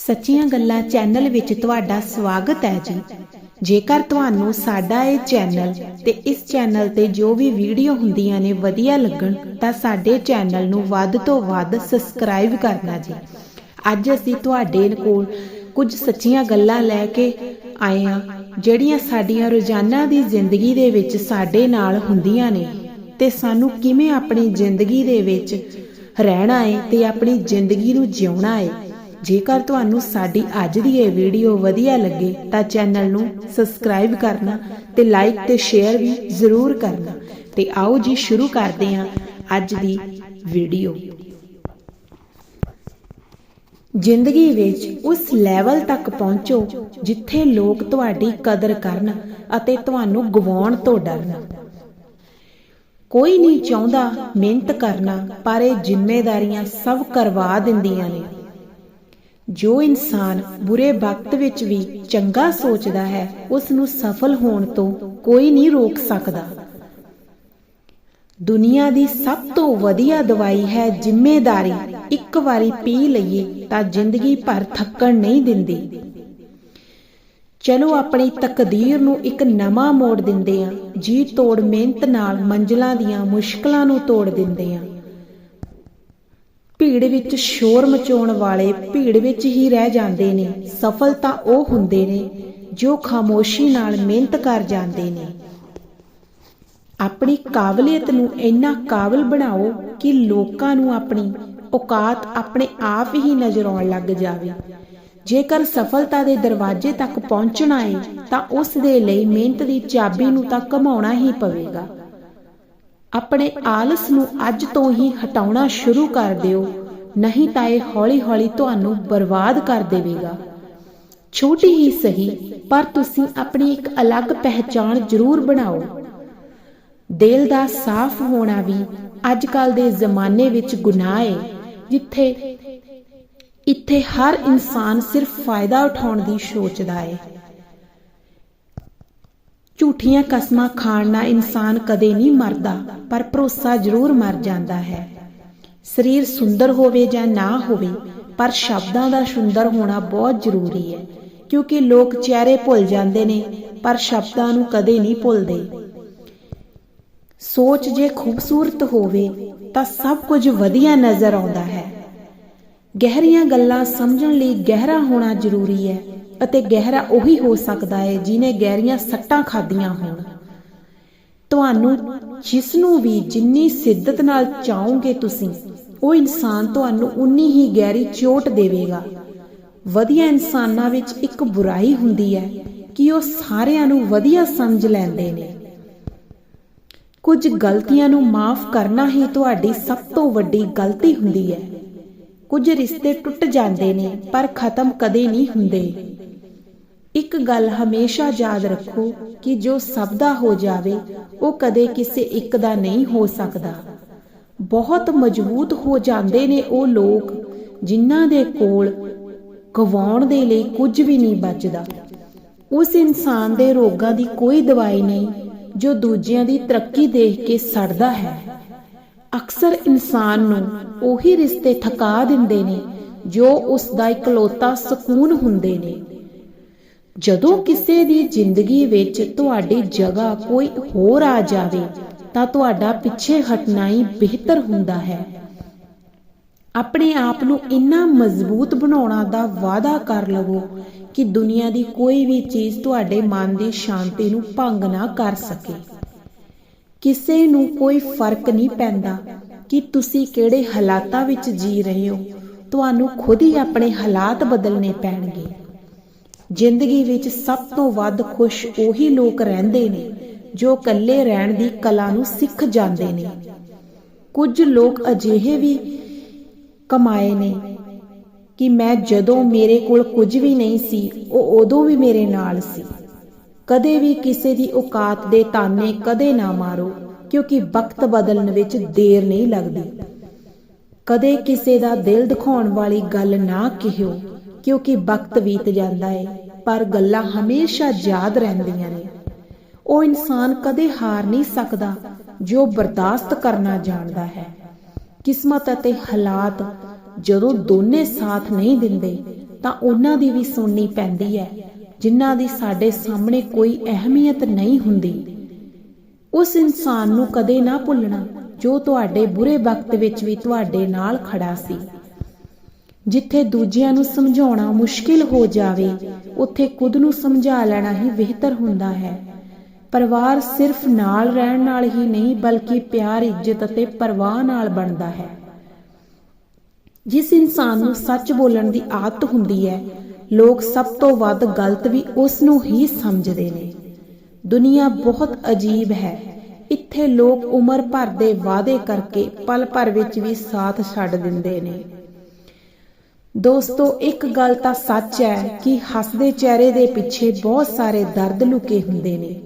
ਸੱਚੀਆਂ ਗੱਲਾਂ ਚੈਨਲ ਵਿੱਚ ਤੁਹਾਡਾ ਸਵਾਗਤ ਹੈ ਜੀ। ਜੇਕਰ ਤੁਹਾਨੂੰ ਸਾਡਾ ਇਹ ਚੈਨਲ ਤੇ ਇਸ ਚੈਨਲ ਤੇ ਜੋ ਵੀ ਵੀਡੀਓ ਹੁੰਦੀਆਂ ਨੇ ਵਧੀਆ ਲੱਗਣ, ਤਾਂ ਸਾਡੇ ਚੈਨਲ ਨੂੰ ਵੱਧ ਤੋਂ ਵੱਧ ਸਬਸਕ੍ਰਾਈਬ ਕਰਨਾ ਜੀ। ਅੱਜ ਅਸੀਂ ਤੁਹਾਡੇ ਕੋਲ ਕੁਝ ਸੱਚੀਆਂ ਗੱਲਾਂ ਲੈ ਕੇ ਆਏ ਹਾਂ, ਜਿਹੜੀਆਂ ਸਾਡੀਆਂ ਰੋਜ਼ਾਨਾ ਦੀ ਜ਼ਿੰਦਗੀ ਦੇ ਵਿੱਚ ਸਾਡੇ ਨਾਲ ਹੁੰਦੀਆਂ ਨੇ। ਤੇ ਸਾਨੂੰ ਕਿਵੇਂ ਆਪਣੀ ਜ਼ਿੰਦਗੀ ਦੇ ਵਿੱਚ ਰਹਿਣਾ ਹੈ ਤੇ ਆਪਣੀ ਜ਼ਿੰਦਗੀ ਨੂੰ ਜਿਉਣਾ ਹੈ ਜੇਕਰ ਤੁਹਾਨੂੰ ਸਾਡੀ ਅੱਜ ਦੀ ਇਹ ਵੀਡੀਓ ਵਧੀਆ ਲੱਗੇ ਤਾਂ ਚੈਨਲ ਨੂੰ ਸਬਸਕ੍ਰਾਈਬ ਕਰਨਾ ਤੇ ਲਾਈਕ ਤੇ ਸ਼ੇਅਰ ਵੀ ਜ਼ਰੂਰ ਕਰਨਾ। ਤੇ ਆਓ ਜੀ ਸ਼ੁਰੂ ਕਰਦੇ ਹਾਂ ਅੱਜ ਦੀ ਵੀਡੀਓ। ਜ਼ਿੰਦਗੀ ਵਿੱਚ ਉਸ ਲੈਵਲ ਤੱਕ ਪਹੁੰਚੋ ਜਿੱਥੇ ਲੋਕ ਤੁਹਾਡੀ ਕਦਰ ਕਰਨ ਅਤੇ ਤੁਹਾਨੂੰ ਗਵਾਉਣ ਤੋਂ ਡਰਨ। ਕੋਈ ਨਹੀਂ ਚਾਹੁੰਦਾ ਮਿਹਨਤ ਕਰਨਾ, ਪਰ ਇਹ ਜ਼ਿੰਮੇਵਾਰੀਆਂ ਸਭ ਕਰਵਾ ਦਿੰਦੀਆਂ ਨੇ। ਜੋ ਇਨਸਾਨ ਬੁਰੇ ਵਕਤ ਵਿੱਚ ਵੀ ਚੰਗਾ ਸੋਚਦਾ ਹੈ ਉਸ ਨੂੰ ਸਫਲ ਹੋਣ ਤੋਂ ਕੋਈ ਨਹੀਂ ਰੋਕ ਸਕਦਾ। ਦੁਨੀਆ ਦੀ ਸਭ ਤੋਂ ਵਧੀਆ ਦਵਾਈ ਹੈ ਜ਼ਿੰਮੇਵਾਰੀ ਇੱਕ ਵਾਰੀ ਪੀ ਲਈਏ ਤਾਂ ਜ਼ਿੰਦਗੀ ਭਰ ਥੱਕਣ ਨਹੀਂ ਦਿੰਦੀ। ਚਲੋ ਆਪਣੀ ਤਕਦੀਰ ਨੂੰ ਇੱਕ ਨਵਾਂ ਮੋੜ ਦਿੰਦੇ ਆ ਜੀ ਤੋੜ ਮਿਹਨਤ ਨਾਲ ਮੰਜ਼ਲਾਂ ਦੀਆਂ ਮੁਸ਼ਕਲਾਂ ਨੂੰ ਤੋੜ ਦਿੰਦੇ ਆ ਭੀੜ ਵਿੱਚ ਸ਼ੋਰ ਮਚਾਉਣ ਵਾਲੇ ਭੀੜ ਵਿੱਚ ਹੀ ਰਹਿ ਜਾਂਦੇ ਨੇ। ਸਫਲ ਤਾਂ ਉਹ ਹੁੰਦੇ ਨੇ, ਜੋ ਖਾਮੋਸ਼ੀ ਨਾਲ ਮਿਹਨਤ ਕਰ ਜਾਂਦੇ ਨੇ। ਆਪਣੀ ਕਾਬਲੀਅਤ ਨੂੰ ਇੰਨਾ ਕਾਬਲ ਬਣਾਓ ਕਿ ਲੋਕਾਂ ਨੂੰ ਆਪਣੀ ਔਕਾਤ ਆਪਣੇ ਆਪ ਹੀ ਨਜ਼ਰ ਆਉਣ ਲੱਗ ਜਾਵੇ। ਜੇਕਰ ਸਫਲਤਾ ਦੇ ਦਰਵਾਜ਼ੇ ਤੱਕ ਪਹੁੰਚਣਾ ਹੈ ਤਾਂ ਉਸ ਦੇ ਲਈ ਮਿਹਨਤ ਦੀ ਚਾਬੀ ਨੂੰ ਤਾਂ ਕਮਾਉਣਾ ਹੀ ਪਵੇਗਾ। ਆਪਣੇ ਆਲਸ ਨੂੰ ਅੱਜ ਤੋਂ ਹੀ ਹਟਾਉਣਾ ਸ਼ੁਰੂ ਕਰ ਦਿਓ, ਨਹੀਂ ਤਾਂ ਇਹ ਹੌਲੀ-ਹੌਲੀ ਤੁਹਾਨੂੰ ਬਰਬਾਦ ਕਰ ਦੇਵੇਗਾ। ਛੋਟੀ ਹੀ ਸਹੀ, ਪਰ ਤੁਸੀਂ ਆਪਣੀ ਇੱਕ ਅਲੱਗ ਪਹਿਚਾਣ ਜ਼ਰੂਰ ਬਣਾਓ। ਦਿਲ ਦਾ ਸਾਫ਼ ਹੋਣਾ ਵੀ ਅੱਜ ਕੱਲ ਦੇ ਜ਼ਮਾਨੇ ਵਿੱਚ ਗੁਨਾਹ ਹੈ ਜਿੱਥੇ ਇੱਥੇ ਹਰ ਇਨਸਾਨ ਸਿਰਫ ਫਾਇਦਾ ਉਠਾਉਣ ਦੀ ਸੋਚਦਾ ਹੈ ਝੂਠੀਆਂ ਕਸਮਾਂ ਖਾਣ ਨਾਲ ਇਨਸਾਨ ਕਦੇ ਨਹੀਂ ਮਰਦਾ, ਪਰ ਭਰੋਸਾ ਜ਼ਰੂਰ ਮਰ ਜਾਂਦਾ ਹੈ। ਸਰੀਰ ਸੁੰਦਰ ਹੋਵੇ ਜਾਂ ਨਾ ਹੋਵੇ, ਪਰ ਸ਼ਬਦਾਂ ਦਾ ਸੁੰਦਰ ਹੋਣਾ ਬਹੁਤ ਜ਼ਰੂਰੀ ਹੈ, ਕਿਉਂਕਿ ਲੋਕ ਚਿਹਰੇ ਭੁੱਲ ਜਾਂਦੇ ਨੇ, ਪਰ ਸ਼ਬਦਾਂ ਨੂੰ ਕਦੇ ਨਹੀਂ ਭੁੱਲਦੇ। ਸੋਚ ਜੇ ਖੂਬਸੂਰਤ ਹੋਵੇ, ਤਾਂ ਸਭ ਕੁਝ ਵਧੀਆ ਨਜ਼ਰ ਆਉਂਦਾ ਹੈ। ਗਹਿਰੀਆਂ ਗੱਲਾਂ ਸਮਝਣ ਲਈ ਗਹਿਰਾ ਹੋਣਾ ਜ਼ਰੂਰੀ ਹੈ। ਅਤੇ ਗਹਿਰਾ ਉਹੀ ਹੋ ਸਕਦਾ ਹੈ ਜਿਨੇ ਗਹਿਰੀਆਂ ਸੱਟਾਂ ਖਾਧੀਆਂ ਹੋਣ। ਤੁਹਾਨੂੰ ਜਿਸ ਨੂੰ ਵੀ ਜਿੰਨੀ ਸਿੱਧਤ ਨਾਲ ਚਾਹੋਗੇ ਤੁਸੀਂ, ਉਹ ਇਨਸਾਨ ਤੁਹਾਨੂੰ ਉਨੀ ਹੀ ਗਹਿਰੀ ਚੋਟ ਦੇਵੇਗਾ। ਵਧੀਆ ਇਨਸਾਨਾਂ ਵਿੱਚ ਇੱਕ ਬੁਰਾਈ ਹੁੰਦੀ ਹੈ ਕਿ ਉਹ ਸਾਰਿਆਂ ਨੂੰ ਵਧੀਆ ਸਮਝ ਲੈਂਦੇ ਨੇ। ਕੁਝ ਗਲਤੀਆਂ ਨੂੰ ਮਾਫ ਕਰਨਾ ਹੀ ਤੁਹਾਡੀ ਸਭ ਤੋਂ ਵੱਡੀ ਗਲਤੀ ਹੁੰਦੀ ਹੈ। ਕੁਝ ਰਿਸ਼ਤੇ ਟੁੱਟ ਜਾਂਦੇ ਨੇ ਪਰ ਖਤਮ ਕਦੇ ਨਹੀਂ ਹੁੰਦੇ। ਇੱਕ ਗੱਲ ਹਮੇਸ਼ਾ ਯਾਦ ਰੱਖੋ ਕਿ ਜੋ ਸਭ ਦਾ ਹੋ ਜਾਵੇ, ਉਹ ਕਦੇ ਕਿਸੇ ਇੱਕ ਦਾ ਨਹੀਂ ਹੋ ਸਕਦਾ। ਬਹੁਤ ਮਜ਼ਬੂਤ ਹੋ ਜਾਂਦੇ ਨੇ ਉਹ ਲੋਕ, ਜਿਨ੍ਹਾਂ ਦੇ ਕੋਲ ਗਵਾਉਣ ਦੇ ਲਈ ਕੁਝ ਵੀ ਨਹੀਂ ਬਚਦਾ। ਉਸ ਇਨਸਾਨ ਦੇ ਰੋਗਾਂ ਦੀ ਕੋਈ ਦਵਾਈ ਨਹੀਂ, ਜੋ ਦੂਜਿਆਂ ਦੀ ਤਰੱਕੀ ਦੇਖ ਕੇ ਸੜਦਾ ਹੈ। ਅਕਸਰ ਇਨਸਾਨ ਨੂੰ ਉਹੀ ਰਿਸ਼ਤੇ ਥਕਾ ਦਿੰਦੇ ਨੇ, ਜੋ ਉਸ ਦਾ ਇਕਲੌਤਾ ਸਕੂਨ ਹੁੰਦੇ ਨੇ। ਜਦੋਂ ਕਿਸੇ ਦੀ ਜ਼ਿੰਦਗੀ ਵਿੱਚ ਤੁਹਾਡੀ ਜਗ੍ਹਾ ਕੋਈ ਹੋਰ ਆ ਜਾਵੇ ਤਾਂ ਤੁਹਾਡਾ ਪਿੱਛੇ ਹਟਣਾ ਹੀ ਬਿਹਤਰ ਹੁੰਦਾ ਹੈ। ਆਪਣੇ ਆਪ ਨੂੰ ਇੰਨਾ ਮਜ਼ਬੂਤ ਬਣਾਉਣਾ ਦਾ ਵਾਅਦਾ ਕਰ ਲਵੋ ਕਿ ਦੁਨੀਆ ਦੀ ਕੋਈ ਵੀ ਚੀਜ਼ ਤੁਹਾਡੇ ਮਨ ਦੀ ਸ਼ਾਂਤੀ ਨੂੰ ਭੰਗ ਨਾ ਕਰ ਸਕੇ। ਕਿਸੇ ਨੂੰ ਕੋਈ ਫ਼ਰਕ ਨਹੀਂ ਪੈਂਦਾ ਕਿ ਤੁਸੀਂ ਕਿਹੜੇ ਹਾਲਾਤਾਂ ਵਿੱਚ ਜੀ ਰਹੇ ਹੋ। ਤੁਹਾਨੂੰ ਖੁਦ ਹੀ ਆਪਣੇ ਹਾਲਾਤ ਬਦਲਨੇ ਪੈਣਗੇ। ਜ਼ਿੰਦਗੀ ਵਿੱਚ ਸਭ ਤੋਂ ਵੱਧ ਖੁਸ਼ ਉਹੀ ਲੋਕ ਰਹਿੰਦੇ ਨੇ, ਜੋ ਇਕੱਲੇ ਰਹਿਣ ਦੀ ਕਲਾ ਨੂੰ ਸਿੱਖ ਜਾਂਦੇ ਨੇ। ਕੁਝ ਲੋਕ ਅਜਿਹੇ ਵੀ ਕਮਾਏ ਨੇ ਕਿ ਮੈਂ ਜਦੋਂ ਮੇਰੇ ਕੋਲ ਕੁਝ ਵੀ ਨਹੀਂ ਸੀ, ਉਹ ਉਦੋਂ ਵੀ ਮੇਰੇ ਨਾਲ ਸੀ। ਕਦੇ ਵੀ ਕਿਸੇ ਦੀ ਔਕਾਤ ਦੇ ਤਾਨੇ ਕਦੇ ਨਾ ਮਾਰੋ, ਕਿਉਂਕਿ ਵਕਤ ਬਦਲਣ ਵਿੱਚ ਦੇਰ ਨਹੀਂ ਲੱਗਦੀ। ਕਦੇ ਕਿਸੇ ਦਾ ਦਿਲ ਦਿਖਾਉਣ ਵਾਲੀ ਗੱਲ ਨਾ ਕਹਿਓ। ਕਿਉਂਕਿ ਵਕਤ ਬੀਤ ਜਾਂਦਾ ਹੈ ਪਰ ਗੱਲਾਂ ਹਮੇਸ਼ਾ ਯਾਦ ਰਹਿੰਦੀਆਂ ਨੇ। ਉਹ ਇਨਸਾਨ ਕਦੇ ਹਾਰ ਨਹੀਂ ਸਕਦਾ ਜੋ ਬਰਦਾਸ਼ਤ ਕਰਨਾ ਜਾਣਦਾ ਹੈ। ਕਿਸਮਤ ਅਤੇ ਹਾਲਾਤ ਜਦੋਂ ਦੋਨੇ ਸਾਥ ਨਹੀਂ ਦਿੰਦੇ, ਤਾਂ ਉਹਨਾਂ ਦੀ ਵੀ ਸੁਣਨੀ ਪੈਂਦੀ ਹੈ, ਜਿਨ੍ਹਾਂ ਦੀ ਸਾਡੇ ਸਾਹਮਣੇ ਕੋਈ ਅਹਿਮੀਅਤ ਨਹੀਂ ਹੁੰਦੀ। ਉਸ ਇਨਸਾਨ ਨੂੰ ਕਦੇ ਨਾ ਭੁੱਲਣਾ ਜੋ ਤੁਹਾਡੇ ਬੁਰੇ ਵਕਤ ਵਿੱਚ ਵੀ ਤੁਹਾਡੇ ਨਾਲ ਖੜਾ ਸੀ। ਜਿੱਥੇ ਦੂਜਿਆਂ ਨੂੰ ਸਮਝਾਉਣਾ ਮੁਸ਼ਕਿਲ ਹੋ ਜਾਵੇ, ਉੱਥੇ ਖੁਦ ਨੂੰ ਸਮਝਾ ਲੈਣਾ ਹੀ ਬਿਹਤਰ ਹੁੰਦਾ ਹੈ। ਪਰਿਵਾਰ ਸਿਰਫ ਨਾਲ ਰਹਿਣ ਨਾਲ ਹੀ ਨਹੀਂ, ਬਲਕਿ ਪਿਆਰ, ਇੱਜ਼ਤ ਅਤੇ ਪਰਵਾਹ ਨਾਲ ਬਣਦਾ ਹੈ। ਜਿਸ ਇਨਸਾਨ ਨੂੰ ਸੱਚ ਬੋਲਣ ਦੀ ਆਦਤ ਹੁੰਦੀ ਹੈ, ਲੋਕ ਸਭ ਤੋਂ ਵੱਧ ਗਲਤ ਵੀ ਉਸ ਨੂੰ ਹੀ ਸਮਝਦੇ ਨੇ। ਦੁਨੀਆ ਬਹੁਤ ਅਜੀਬ ਹੈ। ਇੱਥੇ ਲੋਕ ਉਮਰ ਭਰ ਦੇ ਵਾਅਦੇ ਕਰਕੇ ਪਲ ਭਰ ਵਿੱਚ ਵੀ ਸਾਥ ਛੱਡ ਦਿੰਦੇ ਨੇ। ਦੋਸਤੋ, ਇੱਕ ਗੱਲ ਤਾਂ ਸੱਚ ਹੈ ਕਿ ਹੱਸਦੇ ਚਿਹਰੇ ਦੇ ਪਿੱਛੇ ਬਹੁਤ ਸਾਰੇ ਦਰਦ ਲੁਕੇ ਹੁੰਦੇ ਨੇ।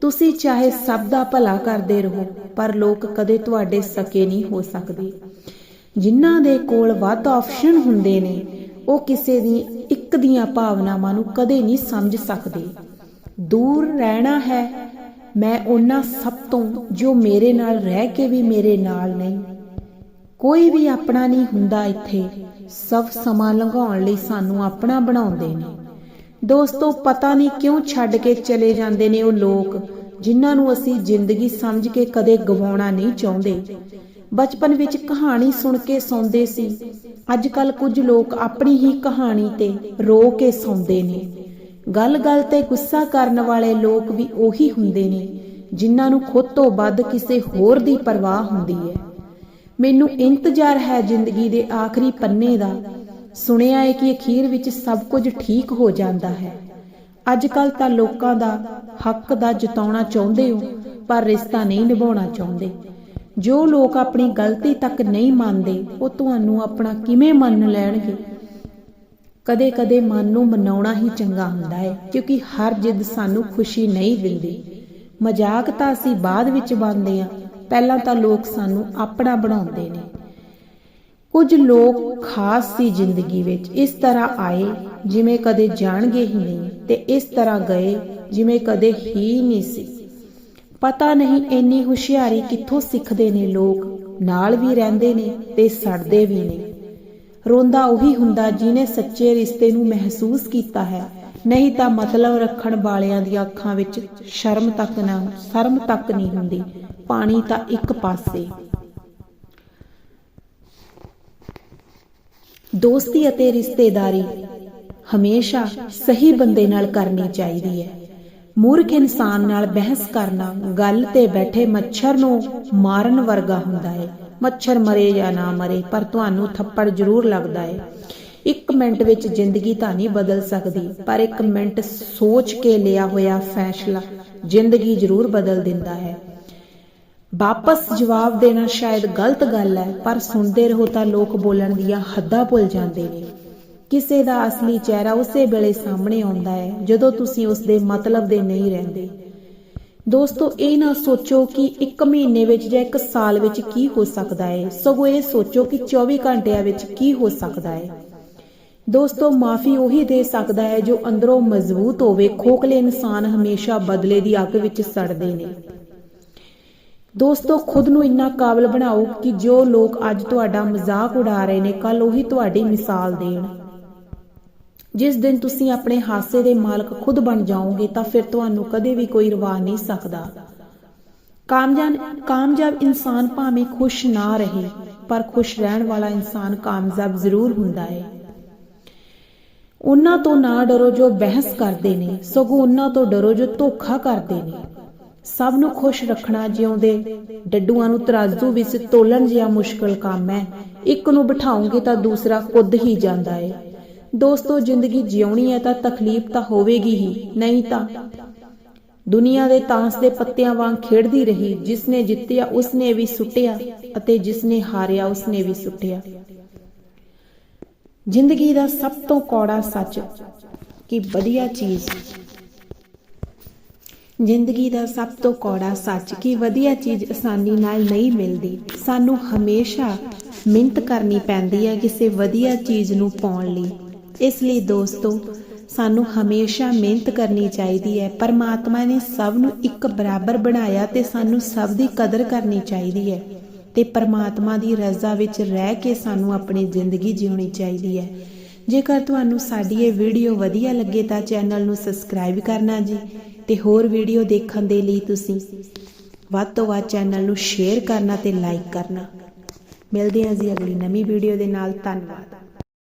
ਤੁਸੀਂ ਚਾਹੇ ਸਭ ਦਾ ਭਲਾ ਕਰਦੇ ਰਹੋ, ਪਰ ਲੋਕ ਕਦੇ ਤੁਹਾਡੇ ਸਕੇ ਨਹੀਂ ਹੋ ਸਕਦੇ। ਜਿਨ੍ਹਾਂ ਦੇ ਕੋਲ ਵੱਧ ਆਪਸ਼ਨ ਹੁੰਦੇ ਨੇ, ਉਹ ਕਿਸੇ ਦੀ ਇੱਕ ਦੀਆਂ ਭਾਵਨਾਵਾਂ ਨੂੰ ਕਦੇ ਨਹੀਂ ਸਮਝ ਸਕਦੇ। ਦੂਰ ਰਹਿਣਾ ਹੈ। ਮੈਂ ਉਹਨਾਂ ਸਭ ਤੋਂ ਜੋ ਮੇਰੇ ਨਾਲ ਰਹਿ ਕੇ ਵੀ ਮੇਰੇ ਨਾਲ ਨਹੀਂ। ਕੋਈ ਵੀ ਆਪਣਾ ਨਹੀਂ ਹੁੰਦਾ ਇੱਥੇ। ਸਭ ਸਮਾਂ ਲੰਘਾਉਣ ਲਈ ਸਾਨੂੰ ਆਪਣਾ ਬਣਾਉਂਦੇ ਨੇ। ਦੋਸਤੋ, ਪਤਾ ਨਹੀਂ ਕਿਉਂ ਛੱਡ ਕੇ ਚਲੇ ਜਾਂਦੇ ਨੇ ਉਹ ਲੋਕ, ਜਿਨ੍ਹਾਂ ਨੂੰ ਅਸੀਂ ਜ਼ਿੰਦਗੀ ਸਮਝ ਕੇ ਕਦੇ ਗਵਾਉਣਾ ਨਹੀਂ ਚਾਹੁੰਦੇ। ਬਚਪਨ ਵਿੱਚ ਕਹਾਣੀ ਸੁਣ ਕੇ ਸੌਂਦੇ ਸੀ। ਅੱਜ ਕੱਲ ਕੁਝ ਲੋਕ ਆਪਣੀ ਹੀ ਕਹਾਣੀ ਤੇ ਰੋ ਕੇ ਸੌਂਦੇ ਨੇ। ਗੱਲ-ਗੱਲ ਤੇ ਗੁੱਸਾ ਕਰਨ ਵਾਲੇ ਲੋਕ ਵੀ ਉਹੀ ਹੁੰਦੇ ਨੇ, ਜਿਨ੍ਹਾਂ ਨੂੰ ਖੁਦ ਤੋਂ ਵੱਧ ਕਿਸੇ ਹੋਰ ਦੀ ਪਰਵਾਹ ਹੁੰਦੀ ਹੈ। ਮੈਨੂੰ ਇੰਤਜ਼ਾਰ ਹੈ ਜ਼ਿੰਦਗੀ ਦੇ ਆਖਰੀ ਪੰਨੇ ਦਾ। ਸੁਣਿਆ ਹੈ ਕਿ ਅਖੀਰ ਵਿੱਚ ਸਭ ਕੁਝ ਠੀਕ ਹੋ ਜਾਂਦਾ ਹੈ। ਅੱਜ ਕੱਲ ਤਾਂ ਲੋਕਾਂ ਦਾ ਹੱਕ ਦਾ ਜਤਾਉਣਾ ਚਾਹੁੰਦੇ ਹੋ, ਪਰ ਰਿਸ਼ਤਾ ਨਹੀਂ ਨਿਭਾਉਣਾ ਚਾਹੁੰਦੇ। ਜੋ ਲੋਕ ਆਪਣੀ ਗਲਤੀ ਤੱਕ ਨਹੀਂ ਮੰਨਦੇ, ਉਹ ਤੁਹਾਨੂੰ ਆਪਣਾ ਕਿਵੇਂ ਮੰਨ ਲੈਣਗੇ? ਕਦੇ-ਕਦੇ ਮਨ ਨੂੰ ਮਨਾਉਣਾ ਹੀ ਚੰਗਾ ਹੁੰਦਾ ਹੈ, ਕਿਉਂਕਿ ਹਰ ਜਿੱਦ ਸਾਨੂੰ ਖੁਸ਼ੀ ਨਹੀਂ ਦਿੰਦੀ। ਮਜ਼ਾਕ ਤਾਂ ਅਸੀਂ ਬਾਅਦ ਵਿੱਚ ਬਣਦੇ ਆ ਪਹਿਲਾਂ ਤਾਂ ਲੋਕ ਸਾਨੂੰ ਆਪਣਾ ਬਣਾਉਂਦੇ ਨੇ। ਕੁਝ ਲੋਕ ਖਾਸ ਸੀ ਜ਼ਿੰਦਗੀ ਵਿੱਚ, ਇਸ ਤਰ੍ਹਾਂ ਆਏ, ਜਿਵੇਂ ਕਦੇ ਜਾਣਗੇ ਹੀ ਨਹੀਂ ਤੇ ਇਸ ਤਰ੍ਹਾਂ ਗਏ, ਜਿਵੇਂ ਕਦੇ ਹੀ ਨਹੀਂ ਸੀ। ਪਤਾ ਨਹੀਂ ਇੰਨੀ ਹੁਸ਼ਿਆਰੀ ਕਿੱਥੋਂ ਸਿੱਖਦੇ ਨੇ ਲੋਕ, ਨਾਲ ਵੀ ਰਹਿੰਦੇ ਨੇ ਤੇ ਸੜਦੇ ਵੀ ਨੇ। ਰੋਂਦਾ ਉਹੀ ਹੁੰਦਾ ਜਿਨੇ ਸੱਚੇ ਰਿਸ਼ਤੇ ਨੂੰ ਮਹਿਸੂਸ ਕੀਤਾ ਹੈ। ਨਹੀਂ ਤਾਂ ਮਤਲਬ ਰੱਖਣ ਵਾਲਿਆਂ ਦੀਆਂ ਅੱਖਾਂ ਵਿੱਚ ਸ਼ਰਮ ਤੱਕ ਨਾ, ਸ਼ਰਮ ਤੱਕ ਨਹੀਂ ਹੁੰਦੀ। ਪਾਣੀ ਤਾਂ ਇੱਕ ਪਾਸੇ। ਦੋਸਤੀ ਅਤੇ ਰਿਸ਼ਤੇਦਾਰੀ ਹਮੇਸ਼ਾ ਸਹੀ ਬੰਦੇ ਨਾਲ ਕਰਨੀ ਚਾਹੀਦੀ ਹੈ। ਮੂਰਖ ਇਨਸਾਨ ਨਾਲ ਬਹਿਸ ਕਰਨਾ, ਗੱਲ ਤੇ ਬੈਠੇ ਮੱਛਰ ਨੂੰ ਮਾਰਨ ਵਰਗਾ ਹੁੰਦਾ ਹੈ। ਮੱਛਰ ਮਰੇ ਜਾਂ ਨਾ ਮਰੇ, ਪਰ ਤੁਹਾਨੂੰ ਥੱਪੜ ਜ਼ਰੂਰ ਲੱਗਦਾ ਹੈ। ਇੱਕ ਮਿੰਟ ਵਿੱਚ ਜ਼ਿੰਦਗੀ ਤਾਂ ਨਹੀਂ ਬਦਲ ਸਕਦੀ, ਪਰ ਇੱਕ ਮਿੰਟ ਸੋਚ ਕੇ ਲਿਆ ਹੋਇਆ ਫੈਸਲਾ ਜ਼ਿੰਦਗੀ ਜ਼ਰੂਰ ਬਦਲ ਦਿੰਦਾ ਹੈ। ਵਾਪਸ ਜਵਾਬ ਦੇਣਾ ਸ਼ਾਇਦ ਗਲਤ ਗੱਲ ਹੈ, ਪਰ ਸੁਣਦੇ ਰਹੋ ਤਾਂ ਲੋਕ ਬੋਲਣ ਦੀਆਂ ਹੱਦਾਂ ਭੁੱਲ ਜਾਂਦੇ ਨੇ। ਕਿਸੇ ਦਾ ਅਸਲੀ ਚਿਹਰਾ ਉਸੇ ਵੇਲੇ ਸਾਹਮਣੇ ਆਉਂਦਾ ਹੈ, ਜਦੋਂ ਤੁਸੀਂ ਉਸ ਦੇ ਮਤਲਬ ਦੇ ਨਹੀਂ ਰਹਿੰਦੇ। ਦੋਸਤੋ, ਇਹ ਨਾ ਸੋਚੋ ਕਿ ਇੱਕ ਮਹੀਨੇ ਵਿੱਚ ਜਾਂ ਇੱਕ ਸਾਲ ਵਿੱਚ ਕੀ ਹੋ ਸਕਦਾ ਹੈ, ਸਗੋਂ ਇਹ ਸੋਚੋ ਕਿ 24 ਘੰਟਿਆਂ ਵਿੱਚ ਕੀ ਹੋ ਸਕਦਾ ਹੈ। ਦੋਸਤੋ, ਮਾਫੀ ਉਹੀ ਦੇ ਸਕਦਾ ਹੈ ਜੋ ਅੰਦਰੋਂ ਮਜ਼ਬੂਤ ਹੋਵੇ। ਖੋਖਲੇ ਇਨਸਾਨ ਹਮੇਸ਼ਾ ਬਦਲੇ ਦੀ ਅੱਗ ਵਿੱਚ ਸੜਦੇ ਨੇ। ਦੋਸਤੋ, ਖੁਦ ਨੂੰ ਇੰਨਾ ਕਾਬਲ ਬਣਾਓ ਕਿ ਜੋ ਲੋਕ ਅੱਜ ਤੁਹਾਡਾ ਮਜ਼ਾਕ ਉਡਾ ਰਹੇ ਨੇ ਕੱਲ ਉਹੀ ਤੁਹਾਡੀ ਮਿਸਾਲ ਦੇਣ। ਜਿਸ ਦਿਨ ਤੁਸੀਂ ਆਪਣੇ ਹਾਸੇ ਦੇ ਮਾਲਕ ਖੁਦ ਬਣ ਜਾਓਗੇ, ਤਾਂ ਫਿਰ ਤੁਹਾਨੂੰ ਕਦੇ ਵੀ ਕੋਈ ਰਵਾ ਨਹੀਂ ਸਕਦਾ। ਕਾਮਯਾਬ ਕਾਮਯਾਬ ਇਨਸਾਨ ਭਾਵੇਂ ਖੁਸ਼ ਨਾ ਰਹੇ, ਪਰ ਖੁਸ਼ ਰਹਿਣ ਵਾਲਾ ਇਨਸਾਨ ਕਾਮਯਾਬ ਜ਼ਰੂਰ ਹੁੰਦਾ ਹੈ। ਉਹਨਾਂ ਤੋਂ ਨਾ ਡਰੋ ਜੋ ਬਹਿਸ ਕਰਦੇ ਨੇ, ਸਗੋਂ ਉਹਨਾਂ ਤੋਂ ਡਰੋ ਜੋ ਧੋਖਾ ਕਰਦੇ ਨੇ। ਸਭ ਨੂੰ ਖੁਸ਼ ਰੱਖਣਾ ਜਿਉਂਦੇ, ਡੱਡੂਆਂ ਨੂੰ ਤਰਾਜ਼ੂ ਵਿੱਚ ਤੋਲਣ ਜਿਹਾ ਮੁਸ਼ਕਲ ਕੰਮ ਹੈ। ਇੱਕ ਨੂੰ ਬਿਠਾਉਂਗੇ ਤਾਂ ਦੂਸਰਾ ਕੁੱਦ ਹੀ ਜਾਂਦਾ ਹੈ ਦੋਸਤੋ, ਜ਼ਿੰਦਗੀ ਜਿਉਣੀ ਹੈ ਤਾਂ ਤਕਲੀਫ ਤਾਂ ਹੋਵੇਗੀ ਹੀ, ਨਹੀਂ ਤਾਂ। ਦੁਨੀਆ ਦੇ ਤਾਂਸ ਦੇ ਪੱਤਿਆਂ ਵਾਂਗ ਖੇਡਦੀ ਰਹੀ ਜਿਸ ਨੇ ਜਿੱਤਿਆ ਉਸ ਨੇ ਵੀ ਸੁੱਟਿਆ ਅਤੇ ਜਿਸ ਨੇ ਹਾਰਿਆ ਉਸ ਨੇ ਵੀ ਸੁੱਟਿਆ। ਜ਼ਿੰਦਗੀ ਦਾ ਸਭ ਤੋਂ ਕੌੜਾ ਸੱਚ ਕਿ ਵਧੀਆ ਚੀਜ਼। ਜ਼ਿੰਦਗੀ ਦਾ ਸਭ ਤੋਂ ਕੌੜਾ ਸੱਚ ਕਿ ਵਧੀਆ ਚੀਜ਼ ਆਸਾਨੀ ਨਾਲ ਨਹੀਂ ਮਿਲਦੀ। ਸਾਨੂੰ ਹਮੇਸ਼ਾ ਮਿਹਨਤ ਕਰਨੀ ਪੈਂਦੀ ਹੈ ਕਿਸੇ ਵਧੀਆ ਚੀਜ਼ ਨੂੰ ਪਾਉਣ ਲਈ। ਇਸ ਲਈ ਦੋਸਤੋ, ਸਾਨੂੰ ਹਮੇਸ਼ਾ ਮਿਹਨਤ ਕਰਨੀ ਚਾਹੀਦੀ ਹੈ। ਪਰਮਾਤਮਾ ਨੇ ਸਭ ਨੂੰ ਇੱਕ ਬਰਾਬਰ ਬਣਾਇਆ ਤੇ ਸਾਨੂੰ ਸਭ ਦੀ ਕਦਰ ਕਰਨੀ ਚਾਹੀਦੀ ਹੈ। ਤੇ ਪਰਮਾਤਮਾ ਦੀ ਰਜ਼ਾ ਵਿੱਚ ਰਹਿ ਕੇ ਸਾਨੂੰ ਆਪਣੀ ਜ਼ਿੰਦਗੀ ਜਿਉਣੀ ਚਾਹੀਦੀ ਹੈ। ਜੇਕਰ ਤੁਹਾਨੂੰ ਸਾਡੀ ਇਹ ਵੀਡੀਓ ਵਧੀਆ ਲੱਗੇ ਤਾਂ ਚੈਨਲ ਨੂੰ ਸਬਸਕ੍ਰਾਈਬ ਕਰਨਾ ਜੀ ਤੇ ਹੋਰ ਵੀਡੀਓ ਦੇਖਣ ਦੇ ਲਈ ਤੁਸੀਂ ਵੱਧ ਤੋਂ ਵੱਧ ਚੈਨਲ ਨੂੰ ਸ਼ੇਅਰ ਕਰਨਾ ਤੇ ਲਾਈਕ ਕਰਨਾ। ਮਿਲਦੇ ਹਾਂ ਜੀ ਅਗਲੀ ਨਵੀਂ ਵੀਡੀਓ ਦੇ ਨਾਲ। ਧੰਨਵਾਦ।